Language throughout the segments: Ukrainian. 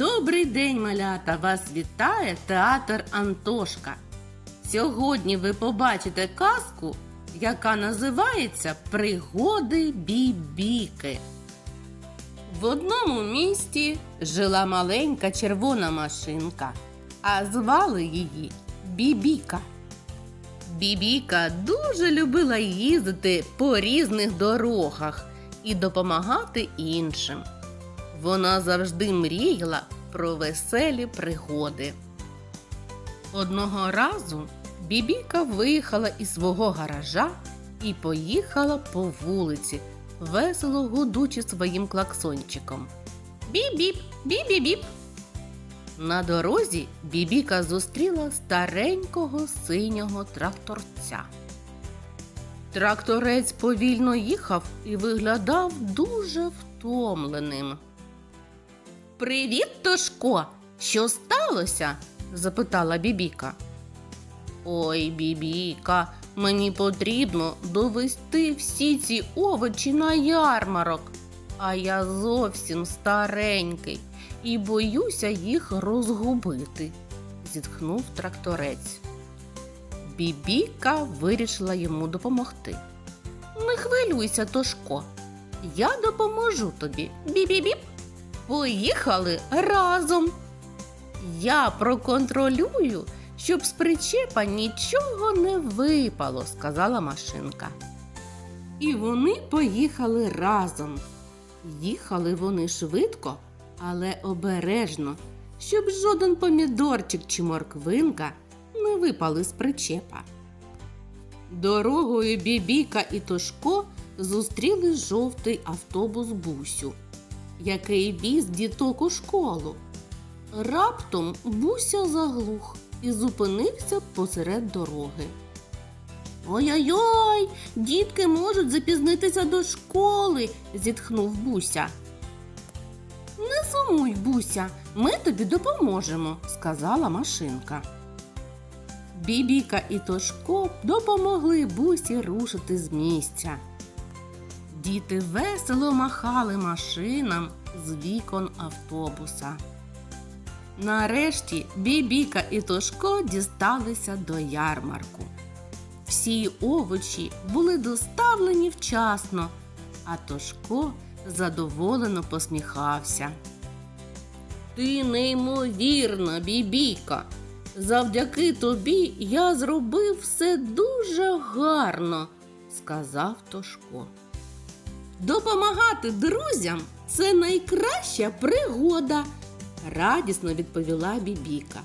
Добрий день, малята! Вас вітає театр Антошка. Сьогодні ви побачите казку, яка називається Пригоди бібіки. В одному місті жила маленька червона машинка, а звали її Бібіка. Бібіка дуже любила їздити по різних дорогах і допомагати іншим. Вона завжди мріяла про веселі пригоди. Одного разу Бібіка виїхала із свого гаража і поїхала по вулиці, весело гудучи своїм клаксончиком. Біп-біп, біп-біп-біп. На дорозі Бібіка зустріла старенького синього тракторця. Тракторець повільно їхав і виглядав дуже втомленим. Привіт, Тошко! Що сталося? запитала Бібіка. Ой, Бібіка, мені потрібно довести всі ці овочі на ярмарок, а я зовсім старенький і боюся їх розгубити, зітхнув тракторець. Бібіка вирішила йому допомогти. Не хвилюйся, Тошко, я допоможу тобі. Бі-бі-біп. Поїхали разом. Я проконтролюю, щоб з причепа нічого не випало, сказала машинка. І вони поїхали разом. Їхали вони швидко, але обережно, щоб жоден помідорчик чи морквинка не випали з причепа. Дорогою Бібіка і Тошко зустріли жовтий автобус Бусю, який віз діток у школу. Раптом Буся заглух і зупинився посеред дороги. Ой-ой-ой, дітки можуть запізнитися до школи, зітхнув Буся. Не сумуй, Буся, ми тобі допоможемо, сказала машинка. Бібіка і Тошко допомогли бусі рушити з місця. Діти весело махали машинам з вікон автобуса. Нарешті Бібіка і Тошко дісталися до ярмарку. Всі овочі були доставлені вчасно, а Тошко задоволено посміхався. Ти неймовірна, Бібіка. Завдяки тобі я зробив все дуже гарно, сказав Тошко. Допомагати друзям це найкраща пригода, радісно відповіла Бібіка.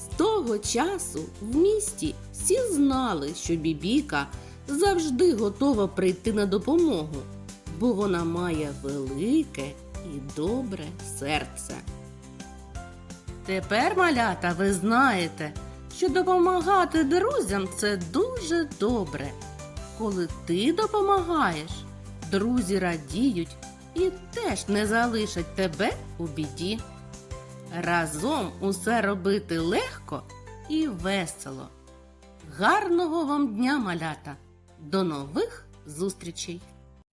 З того часу в місті всі знали, що Бібіка завжди готова прийти на допомогу, бо вона має велике і добре серце. Тепер, малята, ви знаєте, що допомагати друзям це дуже добре. Коли ти допомагаєш, друзі радіють і теж не залишать тебе у біді. Разом усе робити легко і весело. Гарного вам дня, малята! До нових зустрічей!